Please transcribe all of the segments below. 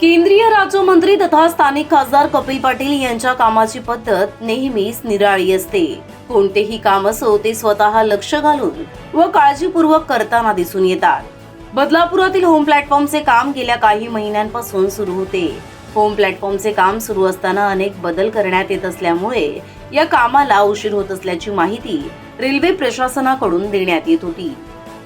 केंद्रीय राज्यमंत्री तथा स्थानिक खासदार कपिल पाटील यांच्या कामाची पद्धत नेहमीच निराळी असते. कोणतेही काम असो ते स्वतः लक्ष घालून व काळजीपूर्वक करताना दिसून येतात. बदलापुरातील होम प्लॅटफॉर्मचे काम गेल्या काही महिन्यांपासून सुरू होते. होम प्लॅटफॉर्मचे काम सुरू असताना अनेक बदल करण्यात येत असल्यामुळे या कामाला उशीर होत असल्याची माहिती रेल्वे प्रशासनाकडून देण्यात येत होती.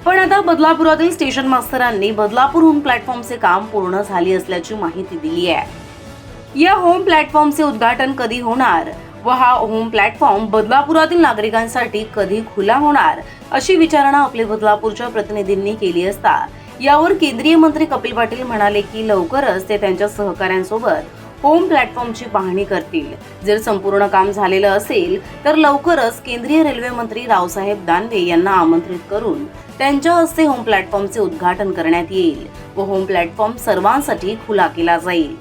पण आता बदलापुरातील स्टेशन मास्तरांनी बदलापूर होम प्लॅटफॉर्मचे काम पूर्ण झाले असल्याची माहिती दिली आहे. या होम प्लॅटफॉर्मचे उद्घाटन कधी होणार व हा होम प्लॅटफॉर्म बदलापुरातील नागरिकांसाठी कधी खुला होणार अशी विचारणा आपले बदलापूरच्या प्रतिनिधींनी केली असता. यावर केंद्रीय मंत्री कपिल पाटील म्हणाले की लवकरच ते त्यांच्या सहकाऱ्यांसोबत होम प्लॅटफॉर्मची पाहणी करतील. जर संपूर्ण काम झालेलं असेल तर लवकरच केंद्रीय रेल्वे मंत्री रावसाहेब दानवे यांना आमंत्रित करून त्यांच्या हस्ते होम प्लॅटफॉर्मचे उद्घाटन करण्यात येईल व होम प्लॅटफॉर्म सर्वांसाठी खुला केला जाईल.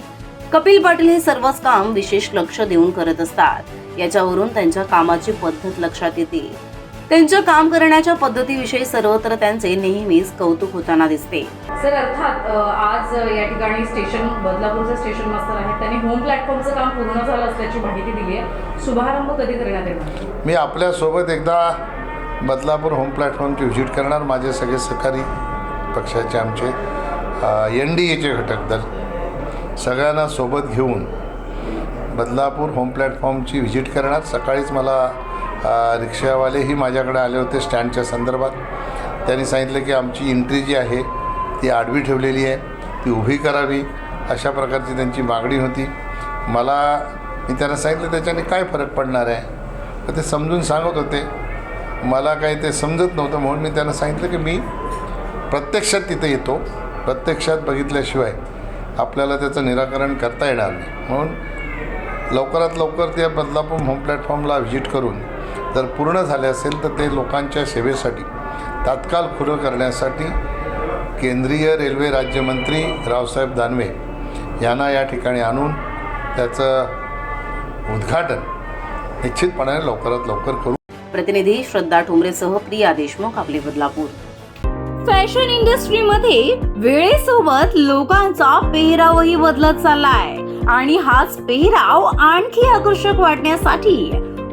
कपिल पाटील हे सर्वच काम विशेष लक्ष देऊन करत असतात. याच्यावरून त्यांच्या कामाची पद्धत लक्षात येते. त्यांच्या काम करण्याच्या पद्धतीविषयी सर्वत्र त्यांचे नेहमीच कौतुक होताना दिसते. सर अर्थात आज या ठिकाणी स्टेशन बदलापूरचे स्टेशन मास्तर आहेत. त्यांनी होम प्लॅटफॉर्मचं काम पूर्ण झालं असल्याची माहिती दिली आहे शुभारंभ कधी करण्यात येणार? मी आपल्यासोबत एकदा बदलापूर होम प्लॅटफॉर्मची व्हिजिट करणार. माझे सगळे सहकारी पक्षाचे आमचे एन डी एचे घटक दल. सगळ्यांना सोबत घेऊन बदलापूर होम प्लॅटफॉर्मची व्हिजिट करणार. सकाळीच मला रिक्षावालेही माझ्याकडे आले होते स्टँडच्या संदर्भात. त्यांनी सांगितलं की आमची एंट्री जी आहे ती आडवी ठेवलेली आहे. ती उभी करावी. अशा प्रकारची त्यांची मागणी होती. मला मी त्यांना सांगितलं त्याच्याने काय फरक पडणार आहे? तर ते समजून सांगत होते. मला काही ते समजत नव्हतं म्हणून मी त्यांना सांगितलं की मी प्रत्यक्षात तिथे येतो. प्रत्यक्षात बघितल्याशिवाय आपल्याला त्याचं निराकरण करता येणार नाही. म्हणून लवकरात लवकर त्या बदलापूर होम प्लॅटफॉर्मला व्हिजिट करून जर पूर्ण झाले असेल तर ते लोकांच्या सेवेसाठी तात्काळ खुलं करण्यासाठी केंद्रीय रेल्वे राज्यमंत्री रावसाहेब दानवे यांना या ठिकाणी आणून त्याचं उद्घाटन निश्चितपणाने लवकरात लवकर करू. प्रतिनिधी श्रद्धा ठोंबरेसह प्रिया देशमुख आपले बदलापूर. फॅशन इंडस्ट्रीमध्ये वेळेसोबत लोकांचा पेहरावही बदलत चाललाय. आणि हाच पेहराव आणखी आकर्षक वाटण्यासाठी